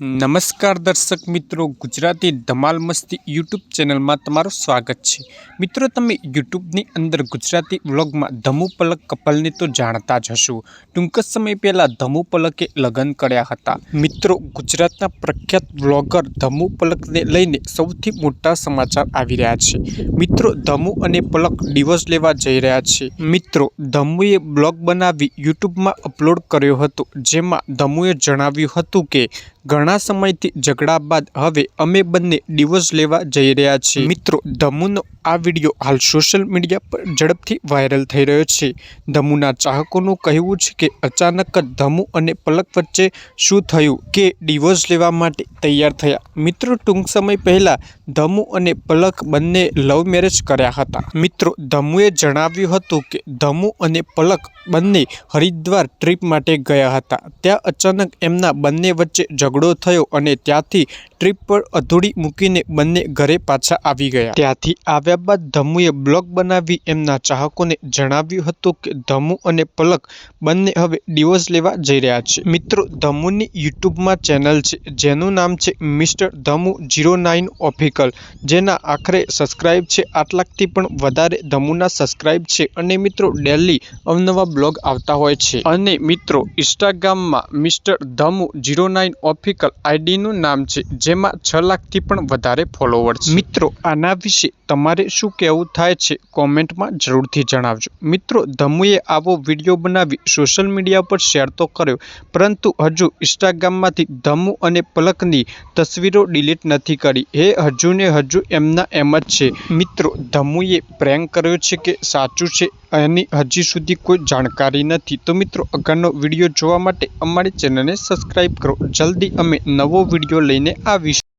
નમસ્કાર દર્શક મિત્રો, ગુજરાતી ધમાલ મસ્તી યુટ્યુબ ચેનલમાં તમારું સ્વાગત છે. મિત્રો, તમે યુટ્યુબની અંદર ગુજરાતી વ્લોગમાં ધમુ પલક કપલને તો જાણતા જ હશો. ટૂંક સમય પહેલાં ધમુ પલકે લગ્ન કર્યા હતા. મિત્રો, ગુજરાતના પ્રખ્યાત વ્લોગર ધમુ પલકને લઈને સૌથી મોટા સમાચાર આવી રહ્યા છે. મિત્રો, ધમુ અને પલક ડિવોર્સ લેવા જઈ રહ્યા છે. મિત્રો, ધમુએ બ્લોગ બનાવી યુટ્યુબમાં અપલોડ કર્યો હતો, જેમાં ધમુએ જણાવ્યું હતું કે ઘણા સમયથી ઝઘડા બાદ હવે અમે બંને ડિવોર્સ લેવા જઈ રહ્યા છીએ. મિત્રો, ધમુનો આ વીડિયો હાલ સોશિયલ મીડિયા પર ઝડપથી વાયરલ થઈ રહ્યો છે. ધમુના ચાહકોનું કહેવું છે કે અચાનક જ ધમુ અને પલક વચ્ચે શું થયું કે ડિવોર્સ લેવા માટે તૈયાર થયા. મિત્રો, ટૂંક સમય પહેલાં ધમુ અને પલક બંને લવ મેરેજ કર્યા હતા. મિત્રો, ધમુએ જણાવ્યું હતું કે ધમુ અને પલક બંને હરિદ્વાર ટ્રીપ માટે ગયા હતા. ત્યાં અચાનક એમના બંને વચ્ચે ઝઘડો થયો અને ત્યાંથી ટ્રીપ પર અધૂરી મૂકીને બંને ઘરે પાછા આવી ગયા. ત્યાંથી આવ્યા બાદ ધમુએ બ્લોગ બનાવી એમના ચાહકોને જણાવ્યું હતું કે ધમુ અને પલક બંને હવે ડિવોર્સ લેવા જઈ રહ્યા છે. મિત્રો, ધમુની યુટ્યુબમાં ચેનલ છે, જેનું નામ છે mister Dhamu zero nine official જેના આખરે સબસ્ક્રાઇબ છે, આઠ લાખથી પણ વધારે ધમુના સબસ્ક્રાઇબ છે. અને મિત્રો ડેલી અવનવા બ્લોગ આવતા હોય છે. અને મિત્રો ઇન્સ્ટાગ્રામમાં mister Dhamu zero nine official આઈડીનું નામ છે, જેમાં છ લાખથી પણ વધારે ફોલોવર છે. મિત્રો, આના વિશે તમારે શું કહેવું થાય છે, કોમેન્ટમાં જરૂરથી જણાવજો. મિત્રો, ધમુએ આવો વીડિયો બનાવી સોશિયલ મીડિયા પર શેર તો કર્યો, પરંતુ હજુ ઇન્સ્ટાગ્રામમાંથી ધમુ અને પલકની તસવીરો ડિલીટ નથી કરી. એ હજુ ને હજુ એમના એમ જ છે. મિત્રો, ધમુએ પ્રેન્ક કર્યો છે કે સાચું છે એની હજી સુધી કોઈ જાણકારી નથી. તો મિત્રો, આગળનો વીડિયો જોવા માટે અમારી ચેનલને સબસ્ક્રાઈબ કરો. જલ્દી અમે નવો વીડિયો લઈને આવીશું.